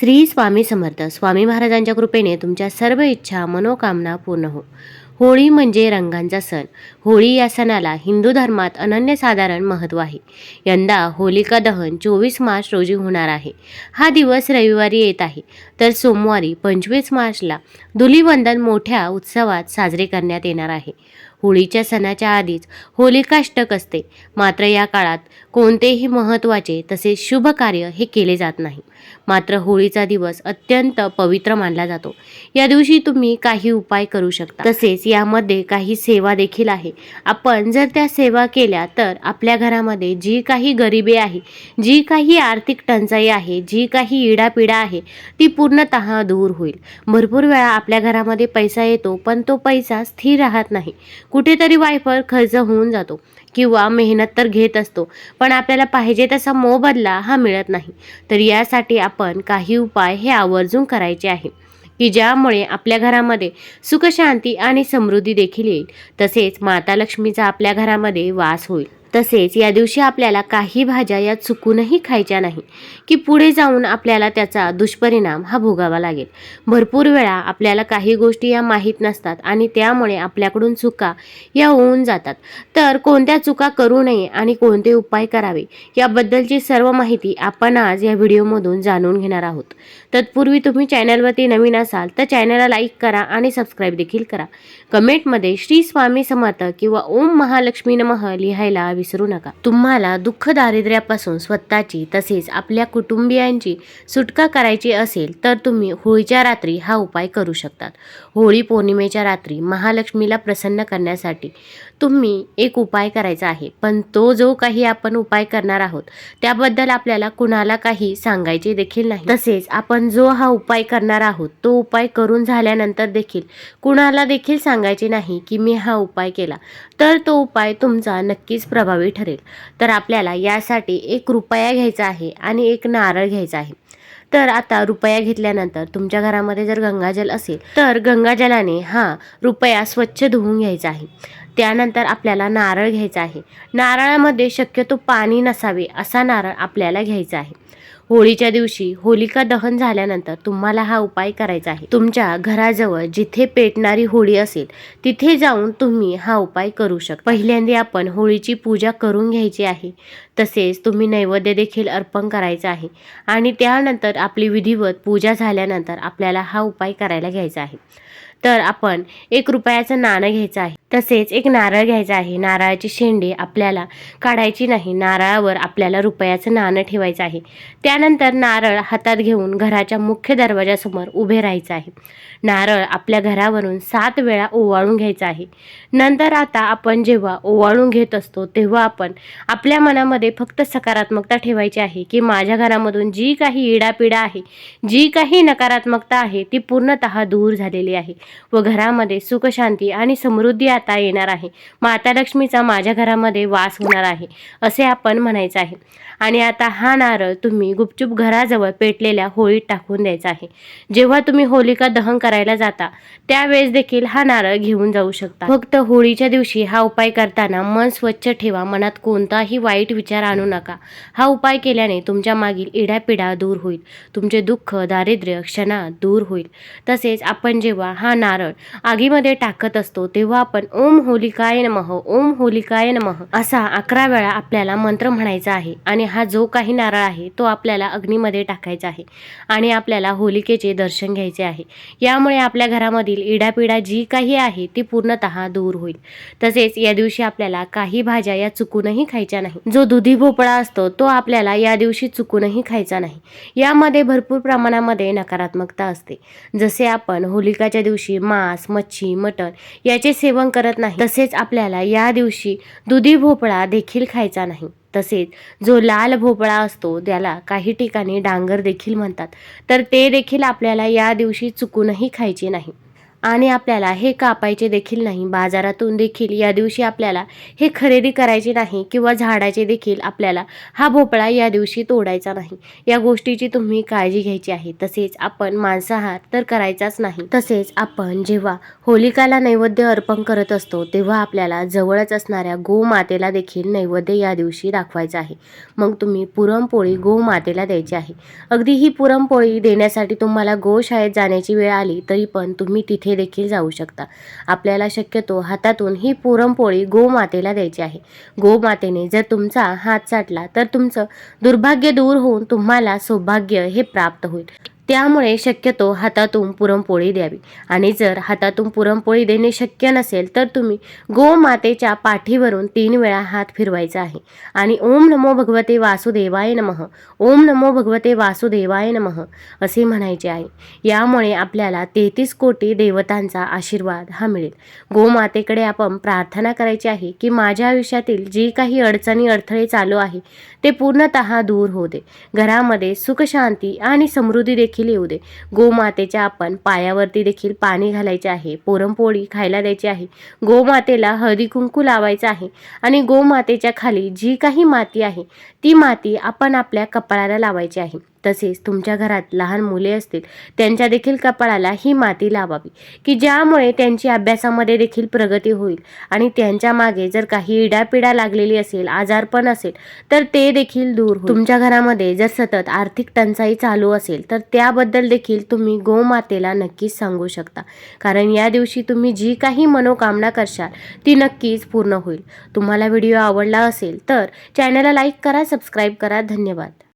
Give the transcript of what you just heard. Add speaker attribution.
Speaker 1: श्री स्वामी समर्थ. स्वामी महाराजांच्या कृपेने तुमच्या सर्व इच्छा मनोकामना पूर्ण हो. होळी म्हणजे रंगांचा सण. होळी या सणाला हिंदू धर्मात अनन्यसाधारण महत्त्व आहे. यंदा होलिका दहन चोवीस मार्च रोजी होणार आहे. हा दिवस रविवारी येत आहे. तर सोमवारी पंचवीस मार्चला धुलीवंदन मोठ्या उत्सवात साजरे करण्यात येणार आहे. होळीच्या सणाच्या आधीच होलिकाष्टक असते. मात्र या काळात कोणतेही महत्त्वाचे तसेच शुभ कार्य हे केले जात नाही. मात्र होळीचा दिवस अत्यंत पवित्र मानला जातो. या दिवशी तुम्ही काही उपाय करू शकता. तसेच यामध्ये काही सेवा देखील आहे. आपण जर त्या सेवा केल्या तर आपल्या घरामध्ये जी काही गरिबी आहे जी काही आर्थिक टंचाई आहे जी काही इडापिडा आहे ती पूर्णतः दूर होईल. भरपूर वेळा आपल्या घरामध्ये पैसा येतो पण तो पैसा स्थिर राहत नाही. कुठेतरी वायफळ खर्च होऊन जातो. किंवा मेहनत तर घेत असतो पण आपल्याला पाहिजे तसा मोबदला हा मिळत नाही. तर यासाठी आपण काही उपाय हे आवर्जून करायचे आहे की ज्यामुळे आपल्या घरामध्ये सुखशांती आणि समृद्धी देखील येईल. तसेच माता लक्ष्मीचा आपल्या घरामध्ये वास होईल. तसेच या दिवशी आपल्याला काही भाज्या या चुकूनही खायच्या नाही की पुढे जाऊन आपल्याला त्याचा दुष्परिणाम हा भोगावा लागेल. भरपूर वेळा आपल्याला काही गोष्टी या माहीत नसतात आणि त्यामुळे आपल्याकडून चुका या होऊन जातात. तर कोणत्या चुका करू नये आणि कोणते उपाय करावे याबद्दलची सर्व माहिती आपण आज या व्हिडिओमधून जाणून घेणार आहोत. तत्पूर्वी तुम्ही चॅनलवरती नवीन असाल तर चॅनलला लाईक करा आणि सबस्क्राईब देखील करा. कमेंटमध्ये श्री स्वामी समर्थ किंवा ओम महालक्ष्मी नमः लिहायला विसरू नका. तुम्हाला दुःख दारिद्र्यापासून स्वतःची तसेच आपल्या कुटुंबियांची सुटका करायची असेल तर तुम्ही होळीच्या रात्री हा उपाय करू शकतात. होळी पौर्णिमेच्या रात्री महालक्ष्मीला प्रसन्न करण्यासाठी तुम्ही एक उपाय करायचा आहे. पण तो जो काही आपण उपाय करणार आहोत त्याबद्दल आपल्याला कुणाला काही सांगायचे देखील नाही. तसेच आपण जो हा उपाय करणार आहोत तो उपाय करून झाल्यानंतर देखील कुणाला देखील सांगायचे नाही की मी हा उपाय केला. तर तो उपाय तुमचा नक्कीच प्रभाव ठरेल. तर आपल्याला यासाठी एक रुपया घ्यायचा आहे आणि एक नारळ घ्यायचा आहे. तर आता रुपया घेतल्यानंतर तुमच्या घरामध्ये जर गंगाजल असेल तर गंगाजलाने हा रुपया स्वच्छ धुवून घ्यायचा आहे. त्यानंतर आपल्याला नारळ घ्यायचा आहे. नारळामध्ये शक्यतो पाणी नसावे असा नारळ आपल्याला घ्यायचा आहे. होळीच्या दिवशी होलिका दहन झाल्यानंतर तुम्हाला हा उपाय करायचा आहे. तुमच्या घराजवळ जिथे पेटणारी होळी असेल तिथे जाऊन तुम्ही हा उपाय करू शकता. पहिल्यांदा आपण होळीची पूजा करून घ्यायची आहे. तसेच तुम्ही नैवेद्य देखील अर्पण करायचं आहे. आणि त्यानंतर आपली विधिवत पूजा झाल्यानंतर आपल्याला हा उपाय करायला घ्यायचा आहे. तर आपण एक रुपयाचं नाणं घ्यायचं आहे. तसेच एक नारळ घ्यायचा आहे. नारळाची शेंडे आपल्याला काढायची नाही. नारळावर आपल्याला रुपयाचं नाणं ठेवायचं आहे. त्यानंतर नारळ हातात घेऊन घराच्या मुख्य दरवाजासमोर उभे राहायचं आहे. नारळ आपल्या घरावरून सात वेळा ओवाळून घ्यायचा आहे. नंतर आता आपण जेव्हा ओवाळून घेत असतो तेव्हा आपण आपल्या मनामध्ये फक्त सकारात्मकता ठेवायची आहे की माझ्या घरामधून जी काही इडापिडा आहे जी काही नकारात्मकता आहे ती पूर्णतः दूर झालेली आहे व घरामध्ये सुखशांती आणि समृद्धी आता येणार आहे. माता लक्ष्मीचा माझ्या घरामध्ये वास होणार आहे असे आपण म्हणायचं आहे. आणि आता हा नारळ तुम्ही गुपचूप घराजवळ पेटलेल्या होळीत टाकून द्यायचा आहे. जेव्हा तुम्ही होलिका दहन करायला जाता त्यावेळेस देखील हा नारळ घेऊन जाऊ शकता. फक्त होळीच्या दिवशी हा उपाय करताना मन स्वच्छ ठेवा मनात कोणताही वाईट विचार आणू नका. हा उपाय केल्याने तुमच्या मागील इडापिडा दूर होईल तुमचे दुःख दारिद्र्य क्षणात दूर होईल. तसेच आपण जेव्हा हा नारळ आगीमध्ये टाकत असतो तेव्हा आपण ओम होलिकाय नमः ओम होलिकाय नमः. असा अकरा वेळा आपल्याला मंत्र म्हणायचा आहे आणि हा जो काही नारळ आहे तो आपल्याला अग्नीमध्ये टाकायचा आहे आणि आपल्याला होलिकेचे दर्शन घ्यायचे आहे. यामुळे आपल्या घरामधील इडापिडा जी काही आहे ती पूर्णतः दूर होईल. तसेच या दिवशी आपल्याला काही भाज्या या चुकूनही खायच्या नाही. जो दुधी भोपळा असतो तो आपल्याला या दिवशी चुकूनही खायचा नाही. यामध्ये भरपूर प्रमाणामध्ये नकारात्मकता असते. जसे आपण होलिकाच्या दिवशी मांस मच्छी मटण याचे सेवन करत नाही. तसेच आपल्याला या दिवशी दुधी भोपळा देखील खायचा नाही. तसेच जो लाल भोपळा असतो त्याला काही ठिकाणी डांगर देखील म्हणतात. तर ते देखील आपल्याला या दिवशी चुकूनही खायचे नाही. आणि आपल्याला हे कापायचे देखील नाही. बाजारातून देखील या दिवशी आपल्याला हे खरेदी करायचे नाही किंवा झाडाचे देखील आपल्याला हा भोपळा या दिवशी तोडायचा नाही. या गोष्टीची तुम्ही काळजी घ्यायची आहे. तसेच आपण मांसाहार तर करायचाच नाही. तसेच आपण जेव्हा होलिकाला नैवेद्य अर्पण करत असतो तेव्हा आपल्याला जवळच असणाऱ्या गोमातेला देखील नैवेद्य या दिवशी दाखवायचा आहे. मग तुम्ही पुरणपोळी गोमातेला द्यायची आहे. अगदी ही पुरणपोळी देण्यासाठी तुम्हाला गोशाळेत जाण्याची वेळ आली तरी पण तुम्ही तिथे देखील जाऊ शकता. आपल्याला शक्यतो हातातून ही पुरणपोळी गोमातेला द्यायची आहे. गोमातेने जर तुमचा हात चाटला तर तुमचं दुर्भाग्य दूर होऊन तुम्हाला सौभाग्य हे प्राप्त होईल. त्यामुळे शक्यतो हातातून पुरणपोळी द्यावी. आणि जर हातातून पुरणपोळी देणे शक्य नसेल तर तुम्ही गोमातेच्या पाठीवरून तीन वेळा हात फिरवायचा आहे. आणि ओम नमो भगवते वासुदेवाय नमः. ओम नमो भगवते वासुदेवाय नमः असे म्हणायचे आहे. यामुळे आपल्याला तेहतीस कोटी देवतांचा आशीर्वाद हा मिळेल. गोमातेकडे आपण प्रार्थना करायची आहे की माझ्या आयुष्यातील जी काही अडचणी अडथळे चालू आहे ते पूर्णतः दूर होऊ दे. घरामध्ये सुखशांती आणि समृद्धी देखील येऊ दे. गोमातेच्या आपण पायावरती देखील पाणी घालायचे आहे. पुरणपोळी खायला द्यायची आहे. गोमातेला हळदी कुंकू लावायचं आहे. आणि गोमातेच्या खाली जी काही माती आहे ती माती आपण आपल्या कपाळाला लावायची आहे. तसेच तुमच्या घरात लहान मुले असतील त्यांच्या देखील कपाळाला ही माती लावावी की ज्यामुळे त्यांची अभ्यासामध्ये देखील प्रगती होईल. आणि त्यांच्या मागे जर काही इडापिडा लागलेली असेल आजारपण असेल तर ते देखील दूर तुमच्या घरामध्ये जर सतत आर्थिक टंचाई चालू असेल तर त्याबद्दल देखील तुम्ही गोमातेला नक्कीच सांगू शकता. कारण या दिवशी तुम्ही जी काही मनोकामना करशाल ती नक्कीच पूर्ण होईल. तुम्हाला व्हिडिओ आवडला असेल तर चॅनलला लाईक करा सबस्क्राईब करा. धन्यवाद.